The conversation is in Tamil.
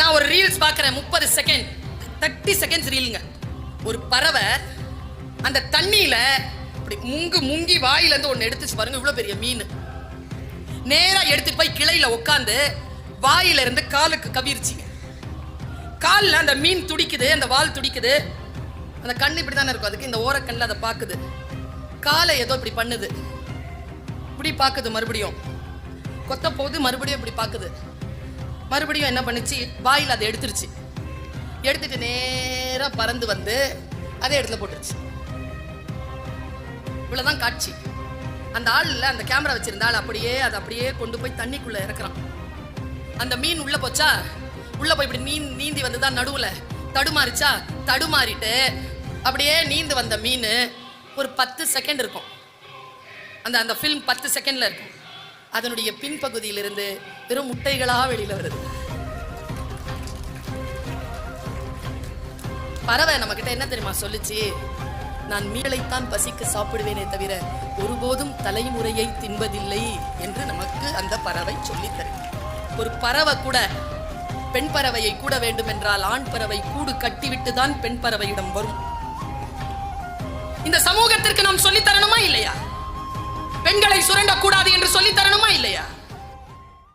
நான் ஒரு ரீல்ஸ் பார்க்குறேன். முப்பது செகண்ட் தேர்ட்டி செகண்ட்ஸ் ரீலுங்க ஒரு பறவை அந்த தண்ணியில் இப்படி முங்கு முங்கி வாயிலேருந்து ஒன்று எடுத்துச்சு பாருங்க இவ்வளோ பெரிய மீன். நேராக எடுத்துட்டு போய் கிளையில் உட்காந்து வாயிலிருந்து காலுக்கு கவிர்ச்சிங்க. காலில் அந்த மீன் துடிக்குது அந்த வால் துடிக்குது. அந்த கண் இப்படி தானே இருக்கும். அதுக்கு இந்த ஓரக்கண்ணில் அதை பார்க்குது காலை ஏதோ இப்படி பண்ணுது. இப்படி பார்க்குது மறுபடியும். கொத்த போகுது மறுபடியும் இப்படி பார்க்குது மறுபடியும் என்ன பண்ணுச்சு? வாயில் அதை எடுத்துருச்சு. எடுத்துட்டு நேராக பறந்து வந்து அதே இடத்துல போட்டுருச்சு. இவ்வளோதான் காட்சி. அந்த ஆள்ல அந்த கேமரா வச்சிருந்தாள் அப்படியே அதை அப்படியே கொண்டு போய் தண்ணிக்குள்ளே இறக்குறான். அந்த மீன் உள்ளே போச்சா? உள்ளே போய் இப்படி மீன் நீந்தி வந்துதான் நடுவில். தடுமாறிச்சா? தடுமாறிட்டு அப்படியே நீந்து வந்த மீன் ஒரு பத்து செகண்ட் இருக்கும். அந்த அந்த ஃபில்ம் பத்து செகண்டில் இருக்கும். அதனுடைய பின்பகுதியிலிருந்து வெறும் முட்டைகளாக வெளியில வருது. பறவை நம்ம கிட்ட என்ன தெரியுமா சொல்லுச்சு? நான் மீளைத்தான் பசிக்கு சாப்பிடுவேனே தவிர ஒருபோதும் தலைமுறையை தின்பதில்லை என்று நமக்கு அந்த பறவை சொல்லித் தரும் ஒரு பறவை கூட பெண் பறவையை கூட வேண்டும் என்றால் ஆண் பறவை கூடு கட்டிவிட்டு தான் பெண் பறவையிடம் வரும். இந்த சமூகத்திற்கு நாம் சொல்லி தரணுமா இல்லையா?